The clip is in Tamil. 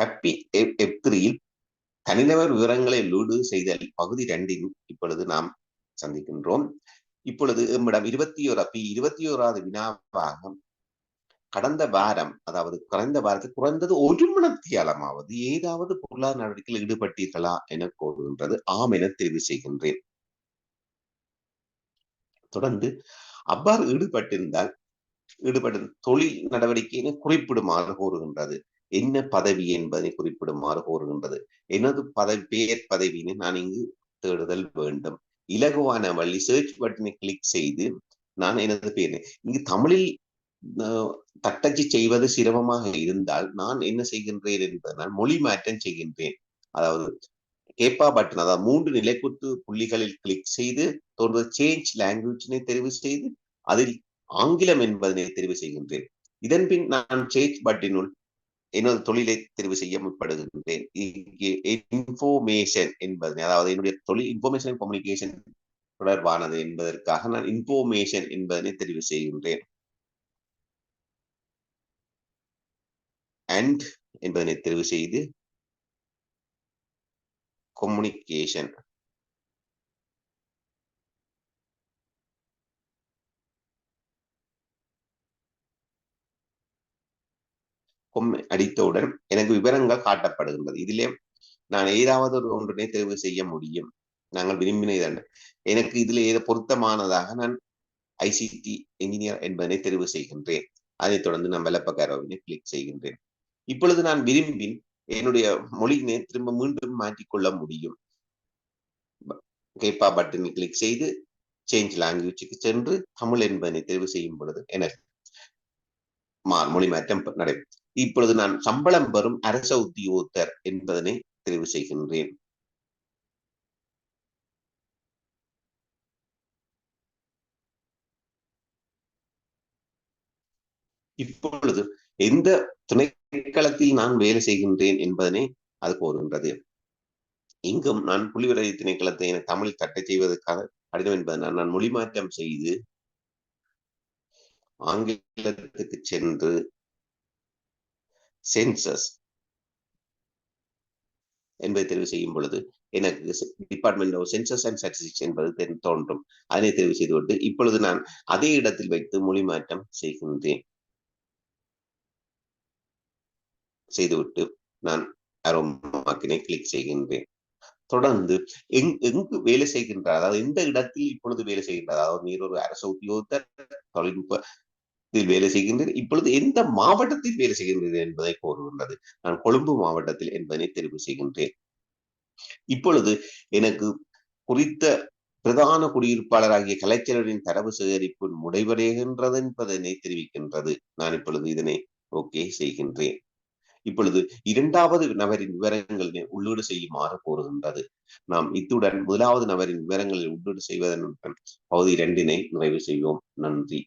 ஹாப்பி எப் த்ரீயில் தனிநபர் விவரங்களை லூடு செய்தல் பகுதி ரெண்டில் இப்பொழுது நாம் சந்திக்கின்றோம். இப்பொழுது நம்மிடம் இருபத்தி ஓரா பி இருபத்தி ஓராவது வினாவாக கடந்த வாரம் அதாவது குறைந்த வாரத்தில் குறைந்தது ஒரு மணத்தியாலமாவது ஏதாவது பொருளாதார நடவடிக்கையில் ஈடுபட்டீர்களா என கோருகின்றது. ஆம் என தெரிவு செய்கின்றேன். தொடர்ந்து அவ்வாறு ஈடுபட்டிருந்தால் ஈடுபட்ட தொழில் நடவடிக்கையினை குறிப்பிடுமாறு கோருகின்றது. என்ன பதவி என்பதை குறிப்பிடுமாறு கோருகின்றது. எனது பதவி பெயர் பதவியினை நான் இங்கு தேடுதல் வேண்டும். இலகுவான வழி சர்ச் பட்டனை கிளிக் செய்து நான் எனது பெயர் இங்கு தமிழில் தட்டச்சு செய்வது சிரமமாக இருந்தால் நான் என்ன செய்கின்றேன் என்பதனால் மொழி மாற்றம் செய்கின்றேன். அதாவது கேப்பா பட்டன் அதாவது மூன்று நிலைக்குத்து புள்ளிகளில் கிளிக் செய்து தொடர்ந்து சேஞ்ச் லாங்குவேஜினை தெரிவு செய்து அதில் ஆங்கிலம் என்பதனை தெரிவு செய்கின்றேன். இதன் பின் நான் சேஞ்ச் பட்டினுள் எனது தொழிலை தெரிவு செய்ய முற்படுகின்றேன். இங்கே இன்ஃபோமேஷன் என்பது அதாவது என்னுடைய தொழில் இன்ஃபர்மேஷன் கம்யூனிகேஷன் தொடர்பானது என்பதற்காக நான் இன்ஃபோமேஷன் என்பதனை தெரிவு செய்கின்றேன். அண்ட் என்பதனை தெரிவு செய்து கம்யூனிகேஷன் அடித்தவுடன் எனக்கு விவரங்கள் காட்டப்படுகின்றது. இதிலே நான் ஏதாவது ஒரு ஒன்றினை தேர்வு செய்ய முடியும். நாங்கள் விரும்பினது எனக்கு இதில் ஏதோ பொருத்தமானதாக நான் ஐசிடி என்ஜினியர் என்பதனை தெரிவு செய்கின்றேன். அதைத் தொடர்ந்து நான் வெள்ளப்பக்காரவினை கிளிக் செய்கின்றேன். இப்பொழுது நான் விரும்பின் என்னுடைய மொழியினை திரும்ப மீண்டும் மாற்றிக்கொள்ள முடியும். கேப்பா பட்டனை கிளிக் செய்து சேஞ்ச் லாங்குவேஜுக்கு சென்று தமிழ் என்பதனை தெரிவு செய்யும் பொழுது எனக்கு மொழி மாற்றம் நடைபெறும். இப்பொழுது நான் சம்பளம் பெறும் அரச உத்தியோகத்தர் என்பதனை தெரிவு செய்கின்றேன். இப்பொழுது எந்த திணைக்களத்தில் நான் வேலை செய்கின்றேன் என்பதனை அது கோருகின்றது இங்கும் நான் புலிவிரை திணைக்களத்தை என தமிழ் தட்டை செய்வதற்காக கடினம் என்பதனால் நான் மொழி மாற்றம் செய்து ஆங்கிலத்துக்கு சென்று சென்சஸ் என்பதை தெரிவு செய்யும் பொழுது எனக்கு department of census and statistics என்பது தோன்றும். அதனை தெரிவு செய்துவிட்டு இப்பொழுது நான் அதே இடத்தில் வைத்து மொழி மாற்றம் செய்கின்றேன் செய்துவிட்டு நான் அரோமாக்கினை கிளிக் செய்கின்றேன். தொடர்ந்து எங் எங்கு வேலை செய்கின்றார்? அதாவது எந்த இடத்தில் இப்பொழுது வேலை செய்கின்றார்? அதாவது நீர் ஒரு அரசு உத்தியோகத்தர் தொழில்நுட்ப இதில் வேலை செய்கின்றேன் இப்பொழுது எந்த மாவட்டத்தில் வேலை செய்கின்றேன் என்பதை கோருகின்றது நான் கொழும்பு மாவட்டத்தில் என்பதனை தெரிவு செய்கின்றேன். இப்பொழுது எனக்கு குறித்த பிரதான குடியிருப்பாளராகிய கலைச்சலரின் தரவு சேகரிப்பு முடிவடைகின்றது என்பதனை தெரிவிக்கின்றது. நான் இப்பொழுது இதனை ஓகே செய்கின்றேன். இப்பொழுது இரண்டாவது நபரின் விவரங்களை உள்ளீடு செய்யுமாறு கோருகின்றது நாம் இத்துடன் முதலாவது நபரின் விவரங்களை உள்ளீடு செய்வதன் பகுதி இரண்டினை நிறைவு செய்வோம். நன்றி.